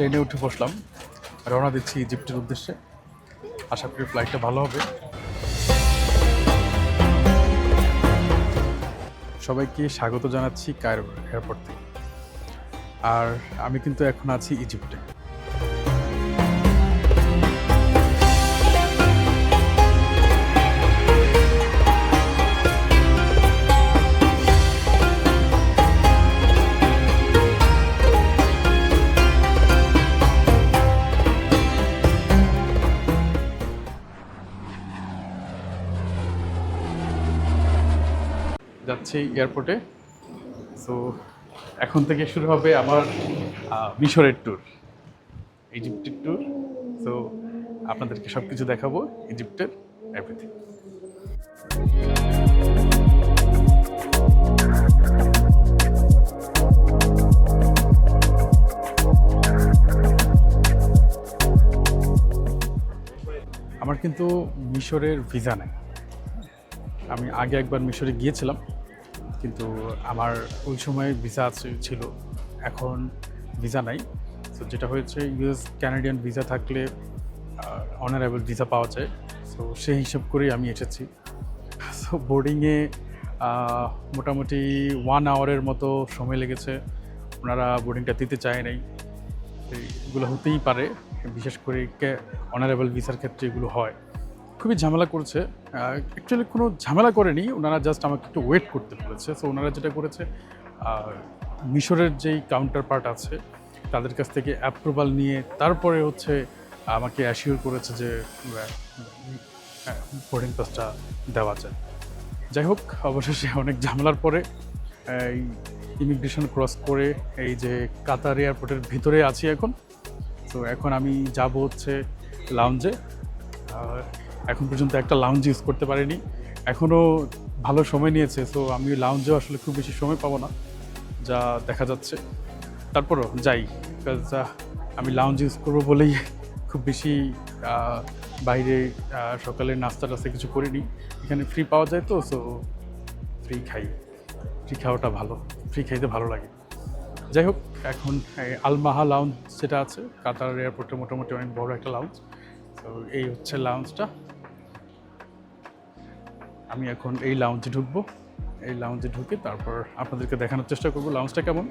প্লেনে উঠে বসলাম। রওনা দিচ্ছি ইজিপ্টের উদ্দেশ্যে। আশা করি ফ্লাইটটা ভালো হবে। সবাইকে স্বাগত জানাচ্ছি কায়রো এয়ারপোর্ট থেকে। আর আমি কিন্তু এখন আছি ইজিপ্টে। যাচ্ছি এয়ারপোর্টে সো এখন থেকে শুরু হবে আমার মিশরের ট্যুর ইজিপ্টের ট্যুর সো আপনাদেরকে সব কিছু দেখাবো ইজিপ্টের এভরিথিং আমার কিন্তু মিশরের ভিসা নেই। আমি আগে একবার মিশরে গিয়েছিলাম। কিন্তু আমার ওই সময় ভিসা ছিল। এখন ভিসা নাই। তো যেটা হয়েছে ইউএস ক্যানাডিয়ান ভিসা থাকলে অনারেবল ভিসা পাওয়া যায়। সো সেই হিসাব করেই আমি এসেছি। সো বোর্ডিংয়ে মোটামুটি ওয়ান আওয়ারের মতো সময় লেগেছে। ওনারা বোর্ডিংটা দিতে চায় নাই। এগুলো হতেই পারে। বিশেষ করে অনারেবল ভিসার ক্ষেত্রে এগুলো হয়। খুবই ঝামেলা করেছে। অ্যাকচুয়ালি কোনো ঝামেলা করেনি, ওনারা জাস্ট আমাকে একটু ওয়েট করতে বলেছে। সো ওনারা যেটা করেছে মিশরের যেই কাউন্টার পার্ট আছে, তাদের কাছ থেকে অ্যাপ্রুভাল নিয়ে তারপরে হচ্ছে আমাকে অ্যাসিওর করেছে যে বোর্ডিং পাসটা দেওয়া যায়। যাই হোক, অবশেষে অনেক ঝামেলার পরে, এই ইমিগ্রেশন ক্রস করে এই যে কাতার এয়ারপোর্টের ভিতরে আছি এখন। তো এখন আমি যাব হচ্ছে লাউঞ্জে এখন পর্যন্ত একটা লাউঞ্জ ইউজ করতে পারিনি। এখনও ভালো সময় নিয়েছে সো আমি লাউঞ্জেও আসলে খুব বেশি সময় পাবো না যা দেখা যাচ্ছে। তারপরও যাই আমি লাউঞ্জ ইউজ করব বলেই খুব বেশি বাইরে আহ, সকালে নাস্তা টাস্তা কিছু করিনি। এখানে ফ্রি পাওয়া যায় তো সো ফ্রি খাই। ফ্রি খাওয়াটা ভালো ফ্রি খাইতে ভালো লাগে। যাই হোক এখন আলমাহা লাউঞ্জ যেটা আছে কাতার এয়ারপোর্টে মোটামুটি অনেক বড় একটা লাউঞ্জ তো এই হচ্ছে লাউঞ্জটা আমি এখন এই লাউঞ্জে ঢুকবো। এই লাউঞ্জে ঢুকে তারপর আপনাদেরকে দেখানোর চেষ্টা করব লাউঞ্জটা কেমন।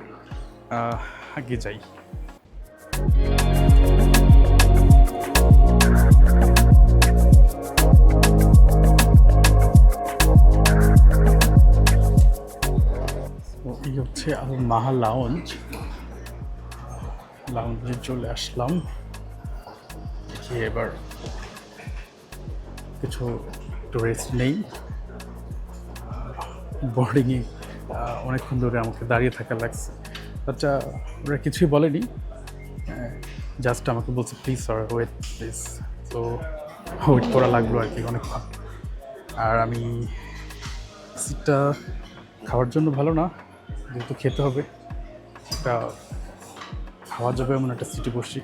আগে যাই। এই হচ্ছে আল মাহা লাউঞ্জ লাউঞ্জে চলে আসলাম। দেখি এবার। কিছু একটু রেস্ট নেই। বোর্ডিংয়ে অনেকক্ষণ ধরে আমাকে দাঁড়িয়ে থাকা লাগছে। আচ্ছা ওরা কিছুই বলেনি। জাস্ট আমাকে বলছে প্লিজ স্যার ওয়েট প্লিজ তো ওয়েট করা লাগল আর কি অনেকক্ষণ। আর আমি সিটটা খাওয়ার জন্য ভালো না, যেহেতু খেতে হবে। একটা খাওয়া যাবে এমন একটা সিটে বসি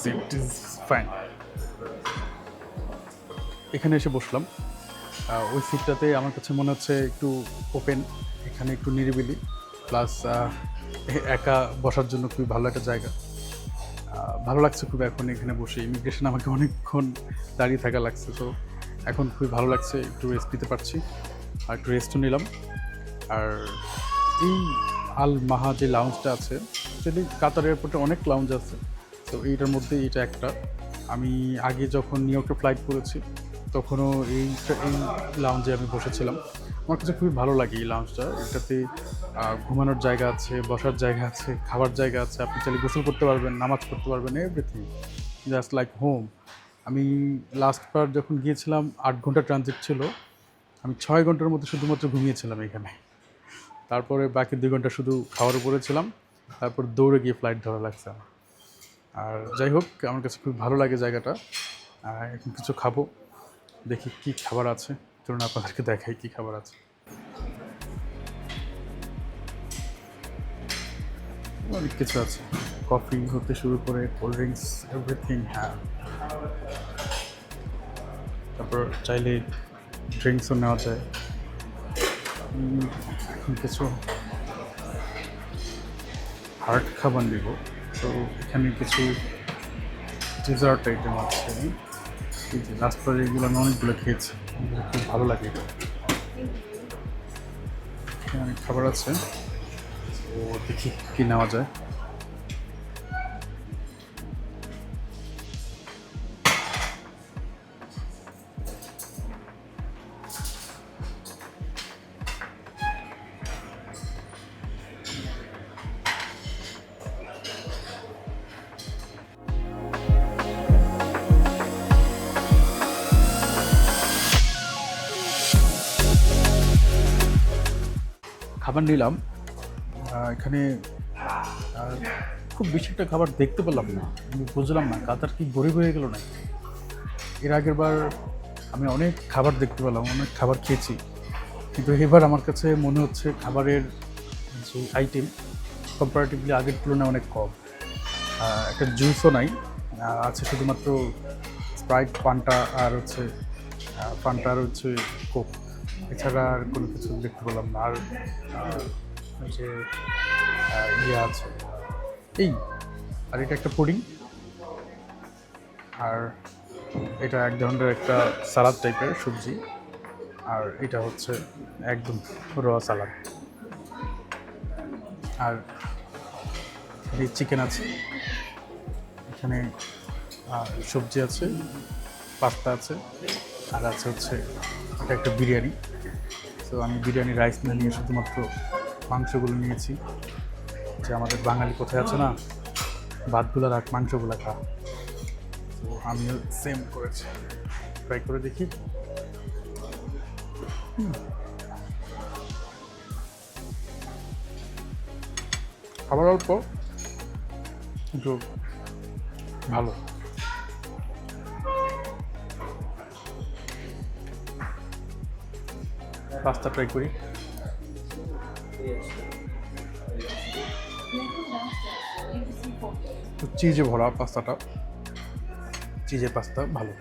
সিট ইজ ফাইন এখানে এসে বসলাম। ওই সিটটাতে আমার কাছে মনে হচ্ছে একটু ওপেন এখানে একটু নিরিবিলি। প্লাস একা বসার জন্য খুবই ভালো একটা জায়গা। ভালো লাগছে খুব এখন এখানে বসে। ইমিগ্রেশন আমাকে অনেকক্ষণ দাঁড়িয়ে থাকা লাগছে তো এখন খুবই ভালো লাগছে একটু রেস্ট নিতে পারছি। আর একটু রেস্টও নিলাম। আর এই আল মাহা যে লাউঞ্জটা আছে অ্যাকচুয়ালি কাতার এয়ারপোর্টে অনেক লাউঞ্জ আছে। তো এইটার মধ্যে এটা একটা। আমি আগে যখন নিউ ইয়র্কে ফ্লাইট করেছি, তখনও এই এই লাউঞ্জে আমি বসেছিলাম। আমার কাছে খুবই ভালো লাগে এই লাউঞ্জটা এটাতে ঘুমানোর জায়গা আছে, বসার জায়গা আছে খাবার জায়গা আছে। আপনি চাইলে গোসল করতে পারবেন, নামাজ পড়তে পারবেন এভরিথিং জাস্ট লাইক হোম আমি লাস্টবার যখন গিয়েছিলাম, আট ঘণ্টা ট্রানজিট ছিল। আমি ছয় ঘণ্টার মধ্যে শুধুমাত্র ঘুমিয়েছিলাম এখানে। তারপরে বাকি দুই ঘণ্টা শুধু খাওয়ার উপরে ছিলাম। তারপর দৌড়ে গিয়ে ফ্লাইট ধরা লাগছে আর যাই হোক, আমার কাছে খুব ভালো লাগে জায়গাটা। এখন কিছু খাব, দেখি কি খাবার আছে। চলুন আপনাদেরকে দেখাই কি খাবার আছে। অনেক কিছু আছে। কফি হতে শুরু করে কোল্ড ড্রিঙ্কস এভরিথিং হ্যাঁ। তারপর চাইলে ড্রিঙ্কসও নেওয়া যায়। কিছু হার্ড খাবার নেব। তো এখানে কিছু ডেজার্ট আইটেম আছে। এই যে রাস্তায় এগুলো আমি অনেকগুলো খেয়েছি। খুব ভালো লাগে। এখানে অনেক খাবার আছে। তো দেখি কি নেওয়া যায়। খাবার নিলাম। এখানে খুব বেশি একটা খাবার দেখতে পেলাম না। আমি বুঝলাম না, কাতার কি গরিব হয়ে গেল না এর আগের বার আমি অনেক খাবার দেখতে পেলাম, অনেক খাবার খেয়েছি। কিন্তু এবার আমার কাছে মনে হচ্ছে খাবারের যে আইটেম কম্পারেটিভলি আগের তুলনায় অনেক কম। একটা জুসও নাই আছে শুধুমাত্র স্প্রাইট পান্টা আর হচ্ছে পান্টা আর হচ্ছে কোক এছাড়া আর কোনো কিছু দেখতে পেলাম না। আর যে ইয়ে আছে, এই, আর এটা একটা পুডিং। আর এটা এক ধরনের একটা সালাদ টাইপের সবজি। আর এটা হচ্ছে একদম র সালাদ। আর এই চিকেন আছে। এখানে সবজি আছে, পাস্তা আছে, আর আছে হচ্ছে এটা একটা বিরিয়ানি। তো আমি বিরিয়ানি রাইস না নিয়ে শুধুমাত্র মাংসগুলো নিয়েছি। যে আমাদের বাঙালি কোথায় আছে না? ভাতগুলো রাখ মাংসগুলো খা। তো আমিও সেম করেছি। ট্রাই করে দেখি। খাবার অল্প। কিন্তু ভালো। পাস্তা ট্রাই করি। চিজে ভরা পাস্তাটা। চিজের পাস্তা ভালো।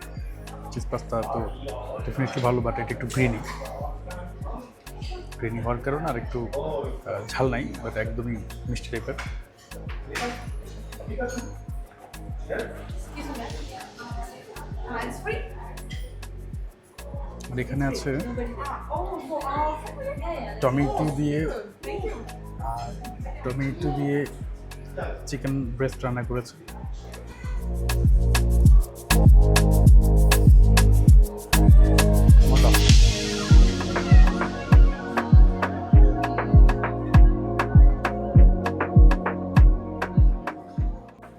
চিজ পাস্তা তো ডেফিনেটলি ভালো বাট এটা একটু গ্রিনি গ্রিনি হওয়ার কারণে আর একটু ঝাল নাই বাট একদমই মিষ্টি টাইপের Hands free? এখানে আছে. টমেটো দিয়ে, আর টমেটো দিয়ে চিকেন ব্রেস্ট রান্না করেছে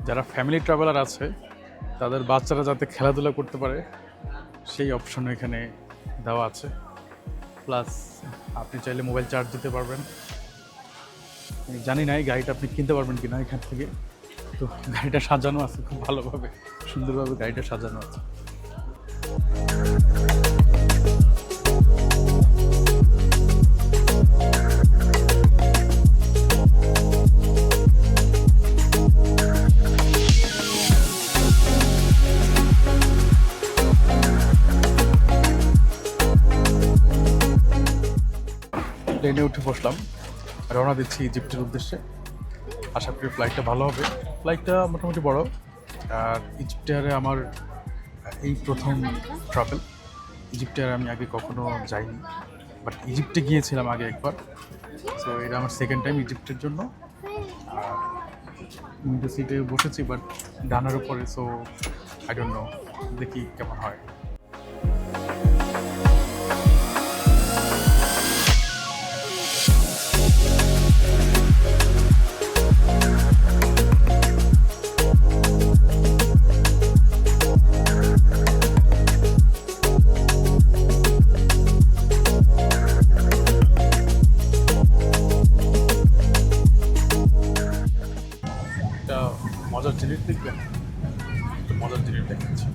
যারা ফ্যামিলি ট্রাভেলার আছে, তাদের বাচ্চারা যাতে খেলাধুলা করতে পারে, সেই অপশন এখানে দেওয়া আছে। প্লাস আপনি চাইলে মোবাইল চার্জ দিতে পারবেন। জানি না এই গাড়িটা আপনি কিনতে পারবেন কি না এখান থেকে। তো গাড়িটা সাজানো আছে খুব ভালোভাবে, সুন্দরভাবে গাড়িটা সাজানো আছে। রওনা দিচ্ছি ইজিপ্টের উদ্দেশ্যে। আশা করি ফ্লাইটটা ভালো হবে। ফ্লাইটটা মোটামুটি বড়। আর ইজিপ্টে আমার, এই প্রথম ট্রাভেল ইজিপ্টে আর আমি আগে কখনো যাইনি। বাট ইজিপ্টে গিয়েছিলাম আগে একবার। সো এটা আমার সেকেন্ড টাইম ইজিপ্টের জন্য। আর উইন্ডো সিটে বসেছি বাট ডানার উপরে সো আই ডোন্ট নো দেখি কেমন হয়। দেখবেন। মজার জিনিস দেখাচ্ছি।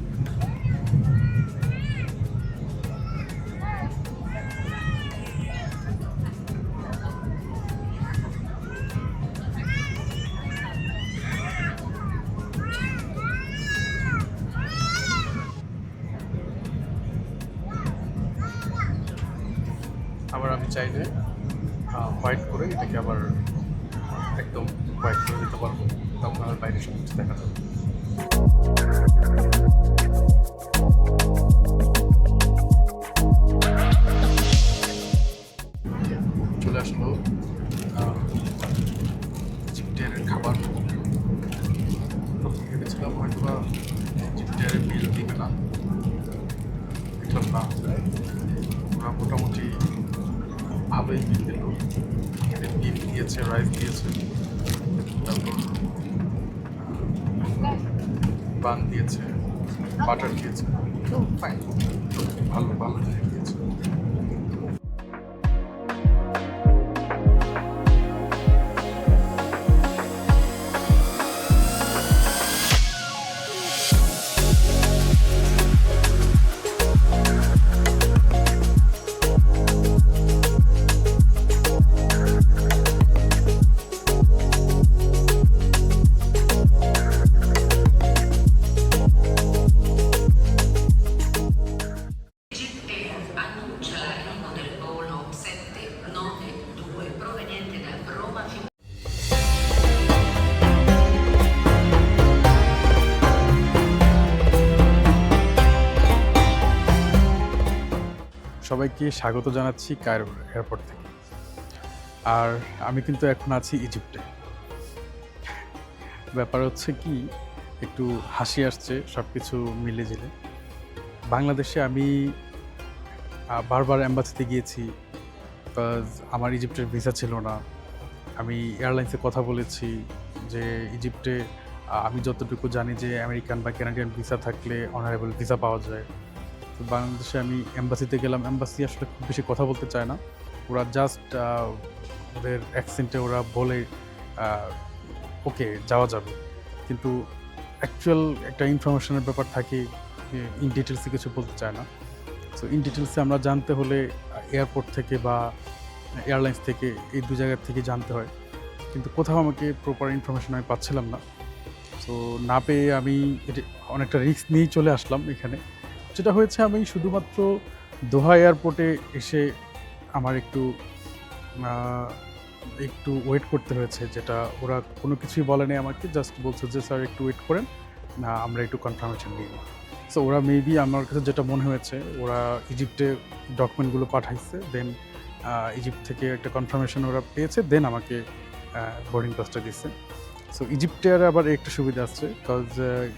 সবাইকে স্বাগত জানাচ্ছি কায়রো এয়ারপোর্ট থেকে। আর আমি কিন্তু এখন আছি ইজিপ্টে। ব্যাপার হচ্ছে কি, একটু হাসি আসছে সব কিছু মিলে জিলে। বাংলাদেশে আমি বারবার অ্যাম্বাসিতে গিয়েছি আমার ইজিপ্টের ভিসা ছিল না। আমি এয়ারলাইন্সে কথা বলেছি যে ইজিপ্টে আমি যতটুকু জানি যে আমেরিকান বা কানাডিয়ান ভিসা থাকলে অনারেবল ভিসা পাওয়া যায়। তো বাংলাদেশে আমি এম্বাসিতে গেলাম। অ্যাম্বাসি আসলে খুব বেশি কথা বলতে চায় না। ওরা জাস্ট ওদের অ্যাকসেন্টে ওরা বলে ওকে যাওয়া যাবে। কিন্তু অ্যাকচুয়াল একটা ইনফরমেশনের ব্যাপার থাকে ইন ডিটেলসে কিছু বলতে চায় না। সো ইন ডিটেলসে আমরা জানতে হলে এয়ারপোর্ট থেকে বা এয়ারলাইন্স থেকে, এই দু জায়গার থেকে জানতে হয়। কিন্তু কোথাও আমাকে প্রপার ইনফরমেশন আমি পাচ্ছিলাম না। তো না পেয়ে আমি এটা অনেকটা রিস্ক নিয়েই চলে আসলাম এখানে। যেটা হয়েছে, আমি শুধুমাত্র দোহা এয়ারপোর্টে এসে আমার একটু একটু ওয়েট করতে হয়েছে, যেটা ওরা কোনো কিছুই বলেনি আমাকে জাস্ট বলছে যে, স্যার, একটু ওয়েট করেন না আমরা একটু কনফার্মেশন নিই। সো ওরা মেবি আমার কাছে যেটা মনে হয়েছে, ওরা ইজিপ্টে ডকুমেন্টগুলো পাঠাইছে দেন ইজিপ্ট থেকে একটা কনফার্মেশন ওরা পেয়েছে দেন আমাকে বোর্ডিং পাসটা দিচ্ছে সো ইজিপ্টের আবার একটা সুবিধা আছে বিকজ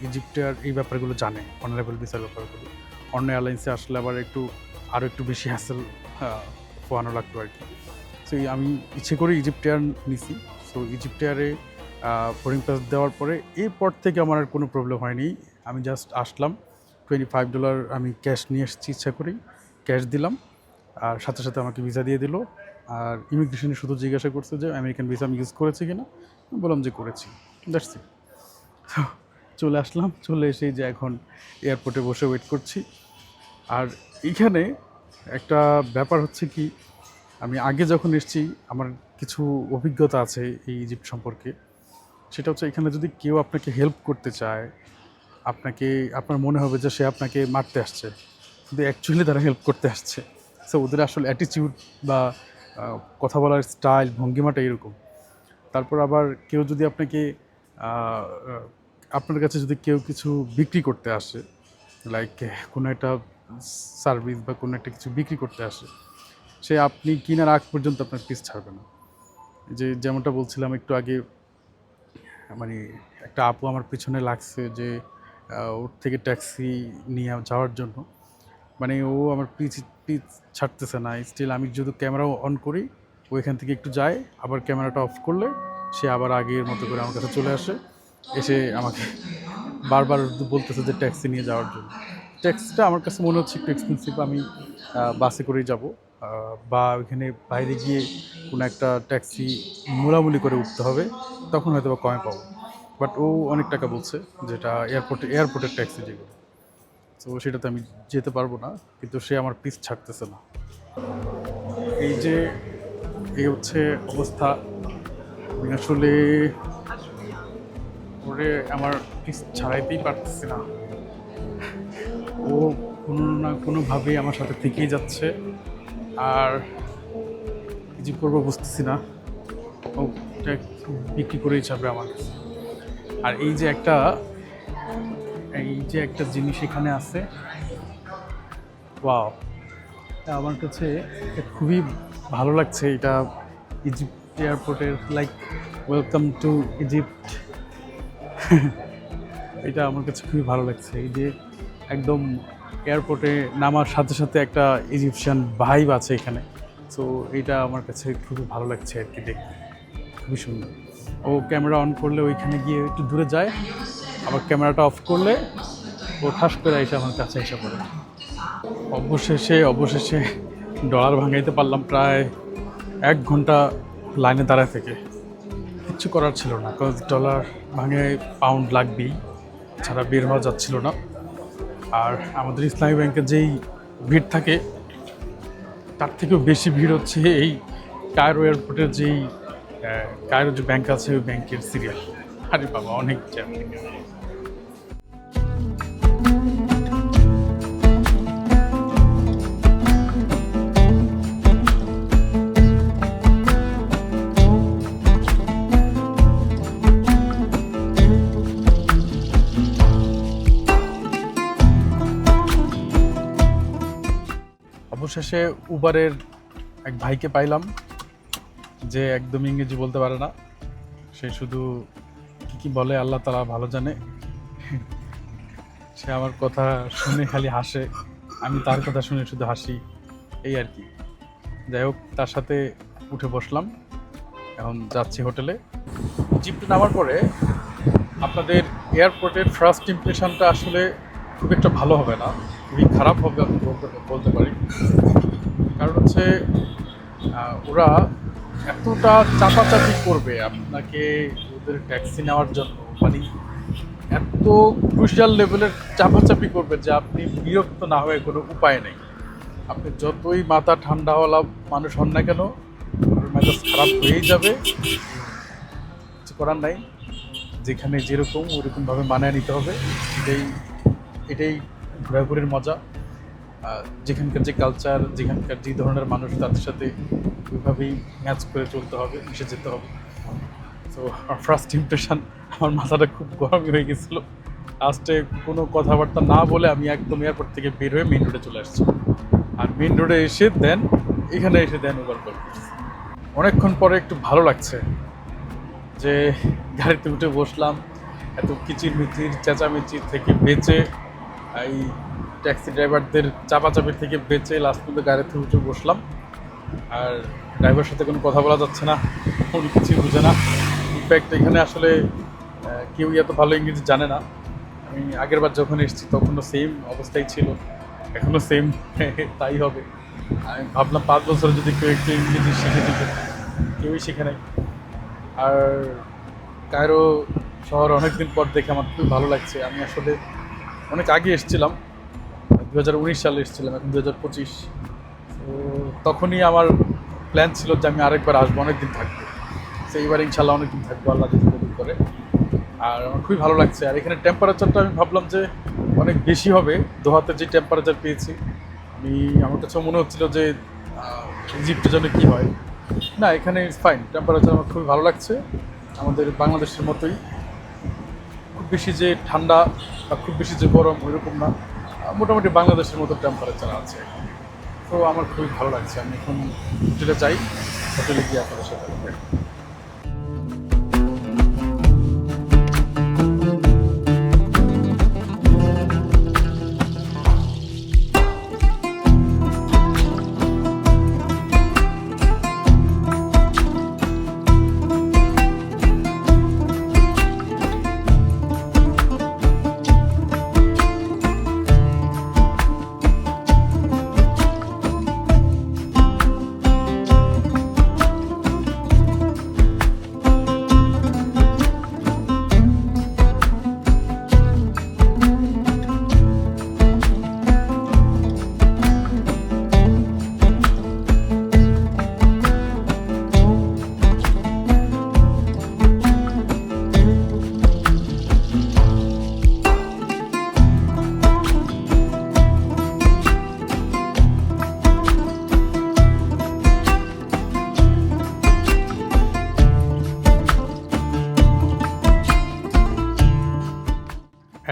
ইজিপ্টের এই ব্যাপারগুলো জানে অনারেবল ভিসার ব্যাপারগুলো। অন্য এয়ারলাইন্সে আসলে আবার একটু আরও একটু বেশি হ্যাসেল পোয়ানো লাগতো আর কি। সো আমি ইচ্ছে করে ইজিপ্টেয়ার নিছি। সো ইজিপ্টেয়ারে বোর্ডিং পাস দেওয়ার পরে এরপর থেকে আমার আর কোনো প্রবলেম হয়নি। আমি জাস্ট আসলাম টোয়েন্টি ফাইভ ডলার আমি ক্যাশ নিয়ে এসেছি ইচ্ছা করেই ক্যাশ দিলাম। আর সাথে সাথে আমাকে ভিসা দিয়ে দিল। আর ইমিগ্রেশনে শুধু জিজ্ঞাসা করছে যে আমেরিকান ভিসা আমি ইউজ করেছি কিনা? বললাম যে, করেছি। দ্যাটস ইট চলে আসলাম। চলে এসে যে এখন এয়ারপোর্টে বসে ওয়েট করছি। আর এইখানে একটা ব্যাপার হচ্ছে কি, আমি আগে যখন এসেছি, আমার কিছু অভিজ্ঞতা আছে এই ইজিপ্ট সম্পর্কে। সেটা হচ্ছে এখানে যদি কেউ আপনাকে হেল্প করতে চায়, আপনাকে, আপনার মনে হবে যে সে আপনাকে মারতে আসছে, কিন্তু অ্যাকচুয়ালি তারা হেল্প করতে আসছে। সো ওদের আসলে অ্যাটিটিউড বা কথা বলার স্টাইল ভঙ্গিমাটা এরকম। তারপর আবার কেউ যদি আপনাকে আপনার কাছে যদি কেউ কিছু বিক্রি করতে আসে লাইক কোনো একটা সার্ভিস বা কোনো একটা কিছু বিক্রি করতে আসে, সে আপনি কিনার আগ পর্যন্ত আপনার পিস ছাড়বে না। যে যেমনটা বলছিলাম একটু আগে মানে একটা আপু আমার পিছনে লাগছে যে ওর থেকে ট্যাক্সি নিয়ে যাওয়ার জন্য। মানে ও আমার পিচ পিচ ছাড়তেছে না স্টিল আমি যদি ক্যামেরা অন করি, ও এখান থেকে একটু যায়, আবার ক্যামেরাটা অফ করলে সে আবার আগের মতো করে আমার কাছে চলে আসে, এসে আমাকে বারবার বলতেছে যে ট্যাক্সি নিয়ে যাওয়ার জন্য। ট্যাক্সিটা আমার কাছে মনে হচ্ছে একটু এক্সপেন্সিভ আমি বাসে করেই যাব। বা ওইখানে বাইরে গিয়ে কোনো একটা ট্যাক্সি মোলামুলি করে উঠতে হবে, তখন হয়তো বা কমে পাবো। বাট ও অনেক টাকা বলছে যেটা এয়ারপোর্টে এয়ারপোর্টের ট্যাক্সি যেগুলো। তো সেটাতে আমি যেতে পারব না, কিন্তু সে আমার পিস ছাড়তেছে না। এই যে, এই হচ্ছে অবস্থা। আমি আসলে ওরে আমার পিস ছাড়াইতেই পারতেছি না। ও কোনো না কোনোভাবেই আমার সাথে থেকেই যাচ্ছে। আর কিছু করব বুঝতেছি না। ও এটা বিক্রি করেই যাবে আমার কাছে। আর এই যে একটা, এই যে একটা জিনিস এখানে আছে, ওয়াও। আমার কাছে খুবই ভালো লাগছে। এটা ইজিপ্ট এয়ারপোর্টের লাইক ওয়েলকাম টু ইজিপ্ট এটা আমার কাছে খুবই ভালো লাগছে। এই যে একদম এয়ারপোর্টে নামার সাথে সাথে একটা ইজিপশিয়ান ভাইব আছে এখানে। সো এটা আমার কাছে খুবই ভালো লাগছে আর কি দেখতে। খুবই সুন্দর। ও ক্যামেরা অন করলে ওইখানে গিয়ে একটু দূরে যায়, আবার ক্যামেরাটা অফ করলে ও ঠাস করে এসে আমার কাছে এসে পড়ে। অবশেষে অবশেষে ডলার ভাঙাইতে পারলাম প্রায় এক ঘণ্টা লাইনে দাঁড়ায় থেকে। কিচ্ছু করার ছিল না কজ ডলার ভাঙে পাউন্ড লাগবেই, ছাড়া বের হওয়া যাচ্ছিল না। আর আমাদের ইসলামী ব্যাংকের যেই ভিড় থাকে, তার থেকেও বেশি ভিড় হচ্ছে এই কায়রো এয়ারপোর্টের যেই কায়রো যে ব্যাংক আছে, ওই ব্যাংকের সিরিয়াল। আরে বাবা, অনেক জ্যাম। অবশেষে উবারের এক ভাইকে পাইলাম, যে একদম ইংরেজি বলতে পারে না। সে শুধু কি কি বলে আল্লাহ তালা ভালো জানে। সে আমার কথা শুনে খালি হাসে, আমি তার কথা শুনে শুধু হাসি, এই আর কি। যাই হোক, তার সাথে উঠে বসলাম, এখন যাচ্ছি হোটেলে। জিপটা নামার পরে আপনাদের এয়ারপোর্টের ফার্স্ট ইমপ্রেশনটা আসলে খুব একটা ভালো হবে না। খুবই খারাপ হবে আমি বলতে বলতে পারি। কারণ হচ্ছে ওরা এতটা চাপাচাপি করবে আপনাকে ওদের ট্যাক্সি নেওয়ার জন্য। মানে এত ক্রুশিয়াল লেভেলের চাপাচাপি করবে যে আপনি বিরক্ত না হয়ে কোনো উপায় নেই। আপনি যতই মাথা ঠান্ডাওয়ালা মানুষ হন না কেন মেজাজ খারাপ হয়েই যাবে। কিছু করার নাই। যেখানে যেরকম, ওরকমভাবে মানায় নিতে হবে। এটাই এটাই ঘোরাঘুরির মজা। যেখানকার যে কালচার যেখানকার যে ধরনের মানুষ, তাদের সাথে ওইভাবেই ম্যাচ করে চলতে হবে, মিশে যেতে হবে। তো ফার্স্ট ইমপ্রেশন আমার মাথাটা খুব গরমই হয়ে গেছিল। লাস্টে কোনো কথাবার্তা না বলে আমি একদম এয়ারপোর্ট থেকে বের হয়ে মেন রোডে চলে আসছি। আর মেন রোডে এসে দেন এখানে এসে দেন ওভার কল অনেকক্ষণ পরে একটু ভালো লাগছে যে, গাড়িতে উঠে বসলাম, এত কিচির মিচির চেঁচামেচির থেকে বেঁচে এই ট্যাক্সি ড্রাইভারদের চাপাচাপি থেকে বেঁচে লাস্ট পর্যন্ত গাড়িতে উঠে বসলাম। আর ড্রাইভারের সাথে কোনো কথা বলা যাচ্ছে না উনি কিছুই বুঝে না। ইনফ্যাক্ট এখানে আসলে কেউই এত ভালো ইংরেজি জানে না। আমি আগের বার যখন এসেছি তখনও সেম অবস্থাই ছিল। এখনও সেম তাই হবে। আমি ভাবলাম পাঁচ বছরে যদি কেউ একটু ইংরেজি শিখে দিতে। কেউই শিখে নাই। আর কায়রো শহর অনেকদিন পর দেখে আমার খুব ভালো লাগছে। আমি আসলে অনেক আগে এসেছিলাম। দু হাজার উনিশ সালে এসেছিলাম এখন দু হাজার পঁচিশ। তো তখনই আমার প্ল্যান ছিল যে আমি আরেকবার আসব অনেকদিন থাকব। তো এইবার ইনশাল্লাহ অনেকদিন থাকব আল্লাহ যদি কবুল করে। আর আমার খুবই ভালো লাগছে। আর এখানে টেম্পারেচারটা আমি ভাবলাম যে অনেক বেশি হবে। দোহাতে যে টেম্পারেচার পেয়েছি আমি আমার কাছে মনে হচ্ছিল যে আহ, ইজিপ্টের জন্য কী হয়? না এখানে ফাইন টেম্পারেচার আমার খুবই ভালো লাগছে। আমাদের বাংলাদেশের মতোই। বেশি যে ঠান্ডা বা খুব বেশি যে গরম ওইরকম না। মোটামুটি বাংলাদেশের মতো টেম্পারেচার আছে। তো আমার খুবই ভালো লাগছে। আমি এখন হোটেলে যাই হোটেলে গিয়ে আপনাদের সাথে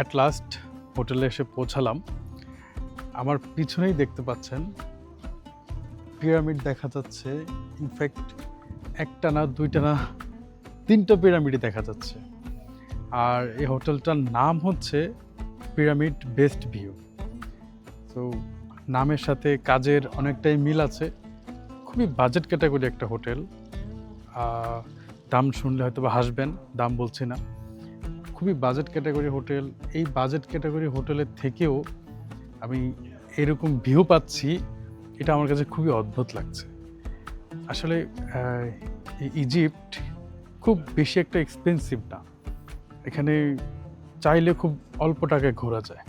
অ্যাট লাস্ট হোটেলে এসে পৌঁছালাম। আমার পিছনেই দেখতে পাচ্ছেন পিরামিড দেখা যাচ্ছে। ইনফ্যাক্ট একটা না দুইটা না তিনটা পিরামিডই দেখা যাচ্ছে। আর এই হোটেলটার নাম হচ্ছে পিরামিড বেস্ট ভিউ তো নামের সাথে কাজের অনেকটাই মিল আছে। খুবই বাজেট ক্যাটাগরি একটা হোটেল। দাম শুনলে হয়তো বা হাসবেন, দাম বলছি না। খুবই বাজেট ক্যাটাগরি হোটেল এই বাজেট ক্যাটাগরি হোটেলের থেকেও আমি এরকম ভিউ পাচ্ছি, এটা আমার কাছে খুবই অদ্ভুত লাগছে। আসলে ইজিপ্ট খুব বেশি একটা এক্সপেন্সিভ না। এখানে চাইলে খুব অল্প টাকায় ঘোরা যায়।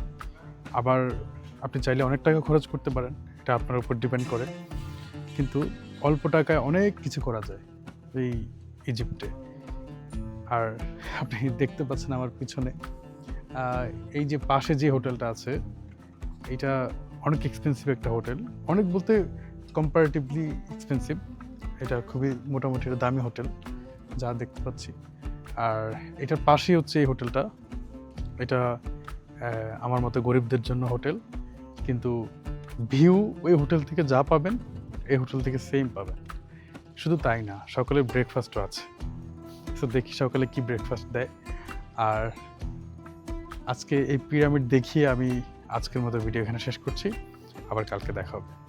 আবার আপনি চাইলে অনেক টাকা খরচ করতে পারেন, এটা আপনার উপর ডিপেন্ড করে। কিন্তু অল্প টাকায় অনেক কিছু করা যায় এই ইজিপ্টে আর আপনি দেখতে পাচ্ছেন আমার পিছনে এই যে পাশে যে হোটেলটা আছে, এটা অনেক এক্সপেন্সিভ একটা হোটেল। অনেক বলতে কম্পারেটিভলি এক্সপেন্সিভ এটা খুবই মোটামুটি একটা দামি হোটেল, যা দেখতে পাচ্ছি। আর এটার পাশেই হচ্ছে এই হোটেলটা। এটা আমার মতো গরিবদের জন্য হোটেল। কিন্তু ভিউ ওই হোটেল থেকে যা পাবেন, এই হোটেল থেকে সেম পাবেন। শুধু তাই না সকালে ব্রেকফাস্টও আছে। তো দেখি সকালে কি ব্রেকফাস্ট দেয়। আর আজকে এই পিরামিড দেখিয়ে আমি আজকের মতো ভিডিও এখানে শেষ করছি। আবার কালকে দেখা হবে।